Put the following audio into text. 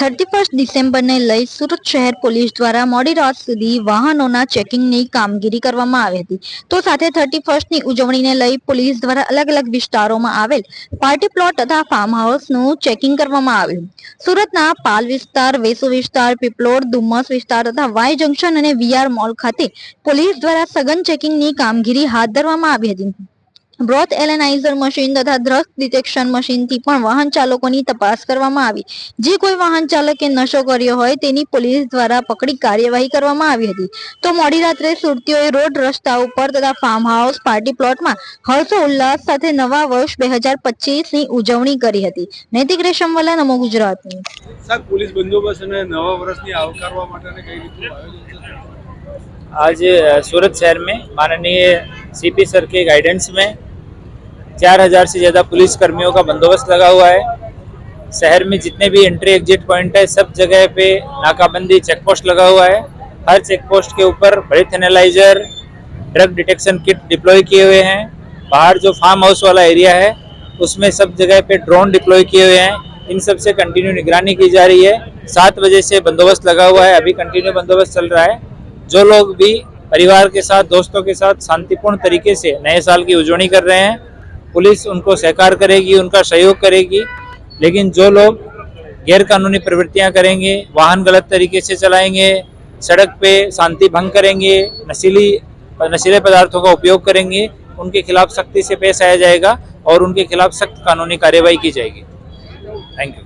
thirty first ડિસેમ્બરને લઈ સુરત શહેર police દ્વારા મોડી રાત સુધી વાહનોના ચેકિંગની કામગીરી કરવામાં આવી હતી તો સાથે થર્ટી ફર્સ્ટની ઉજવણીને લઈ પોલીસ દ્વારા અલગ અલગ વિસ્તારોમાં આવેલ પાર્ટી પ્લોટ તથા ફાર્મ હાઉસનું ચેકિંગ કરવામાં આવ્યું સુરતના પાલ વિસ્તાર વેસુ વિસ્તાર પીપલોડ ધુમ્મસ વિસ્તાર તથા વાય જંકશન અને વીઆર મોલ ખાતે પોલીસ દ્વારા સઘન ચેકિંગની કામગીરી હાથ ધરવામાં આવી હતી બ્રોથ એલેનાઇઝર મશીન તથા ડ્રગ ડિટેક્શન મશીનથી પણ વાહન ચાલકોની તપાસ કરવામાં આવી જે કોઈ વાહન ચાલકે નશો કર્યો હોય તેની પોલીસ દ્વારા પકડી કાર્યવાહી કરવામાં આવી હતી તો મોડી રાત્રે સુરતીઓએ રોડ રસ્તા ઉપર તથા ફાર્મ હાઉસ પાર્ટી પ્લોટમાં હર્ષો ઉલ્લાસ સાથે નવા વર્ષ બે હજાર પચીસની ઉજવણી કરી હતી નૈતિક રેશમવાલા નમો ગુજરાત સાહેબ પોલીસ બંદોબસ્ત અને નવા વર્ષની આવકારવા માટે કઈ રીતે आज सूरत शहर में माननीय 4000 से ज़्यादा पुलिस कर्मियों का बंदोबस्त लगा हुआ है शहर में जितने भी एंट्री एग्जिट पॉइंट है सब जगह पे नाकाबंदी चेक पोस्ट लगा हुआ है हर चेक पोस्ट के ऊपर बड़े थेनालाइजर ड्रग डिटेक्शन किट डिप्लॉय किए हुए हैं बाहर जो फार्म हाउस वाला एरिया है उसमें सब जगह पे ड्रोन डिप्लॉय किए हुए हैं इन सब से कंटिन्यू निगरानी की जा रही है सात बजे से बंदोबस्त लगा हुआ है अभी कंटिन्यू बंदोबस्त चल रहा है जो लोग भी परिवार के साथ दोस्तों के साथ शांतिपूर्ण तरीके से नए साल की उजवणी कर रहे हैं पुलिस उनको सहकार करेगी उनका सहयोग करेगी लेकिन जो लोग गैरकानूनी प्रवृत्तियां करेंगे वाहन गलत तरीके से चलाएंगे सड़क पे शांति भंग करेंगे नशीली नशीले पदार्थों का उपयोग करेंगे उनके खिलाफ सख्ती से पेश आया जाएगा और उनके खिलाफ सख्त कानूनी कार्रवाई की जाएगी थैंक यू